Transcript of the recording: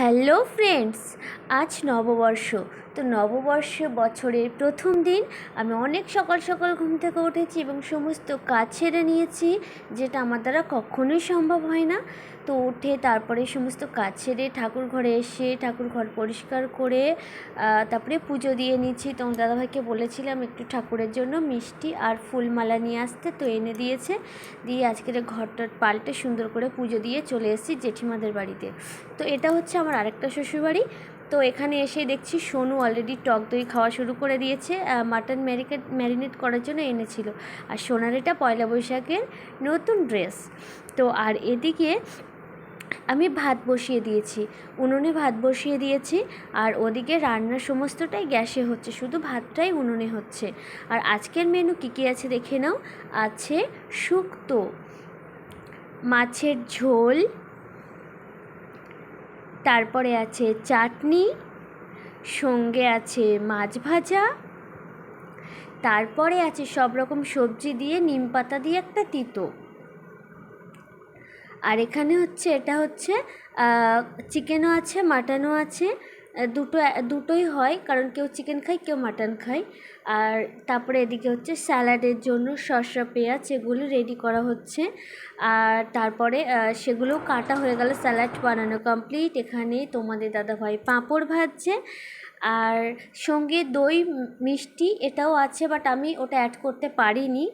Hello friends আজ নববর্ষ। তো নববর্ষ বছরের প্রথম দিন আমি অনেক সকাল সকাল ঘুম থেকে উঠেছি এবং সমস্ত কাজ ছেড়ে নিয়েছি, যেটা আমার দ্বারা কখনোই সম্ভব হয় না। তো উঠে তারপরে সমস্ত কাজ ছেড়ে ঠাকুর ঘরে এসে ঠাকুর ঘর পরিষ্কার করে তারপরে পুজো দিয়ে নিচ্ছি তোমার দাদাভাইকে বলেছিলাম একটু ঠাকুরের জন্য মিষ্টি আর ফুলমালা নিয়ে আসতে, তো এনে দিয়েছে। দিয়ে আজকের ঘরটা পাল্টে সুন্দর করে পুজো দিয়ে চলে এসেছি জেঠিমাদের বাড়িতে। তো এটা হচ্ছে আমার আরেকটা শ্বশুরবাড়ি। তো এখানে এসে দেখছি সোনু অলরেডি টক দই খাওয়া শুরু করে দিয়েছে মাটন ম্যারিকেট ম্যারিনেট করার জন্য এনেছিল। আর সোনার এটা পয়লা বৈশাখের নতুন ড্রেস তো আর এদিকে আমি ভাত বসিয়ে দিয়েছি। উনুনে ভাত বসিয়ে দিয়েছি, আর ওদিকে রান্নার সমস্তটাই গ্যাসে হচ্ছে, শুধু ভাতটাই উনুনে হচ্ছে। আর আজকের মেনু কী কী আছে দেখে নাও। আছে শুক্তো, মাছের ঝোল তারপরে আছে চাটনি, সঙ্গে আছে মাছ ভাজা, তারপরে আছে সব রকম সবজি দিয়ে নিম পাতা দিয়ে একটা তিতো। আর এখানে হচ্ছে, এটা হচ্ছে চিকেনও আছে, মাটনও আছে দুটো, দুটোই হয়, কারণ কেউ চিকেন খায়, কেউ মাটন খায়। আর তারপরে এদিকে হচ্ছে স্যালাডের জন্য শসা পেঁয়াজ এগুলো রেডি করা হচ্ছে। আর তারপরে সেগুলো কাটা হয়ে গেল স্যালাড বানানো কমপ্লিট এখানে তোমাদের দাদাভাই পাঁপড় ভাজছে। আর সঙ্গে দই, মিষ্টি এটাও আছে বাট আমি ওটা অ্যাড করতে পারিনি।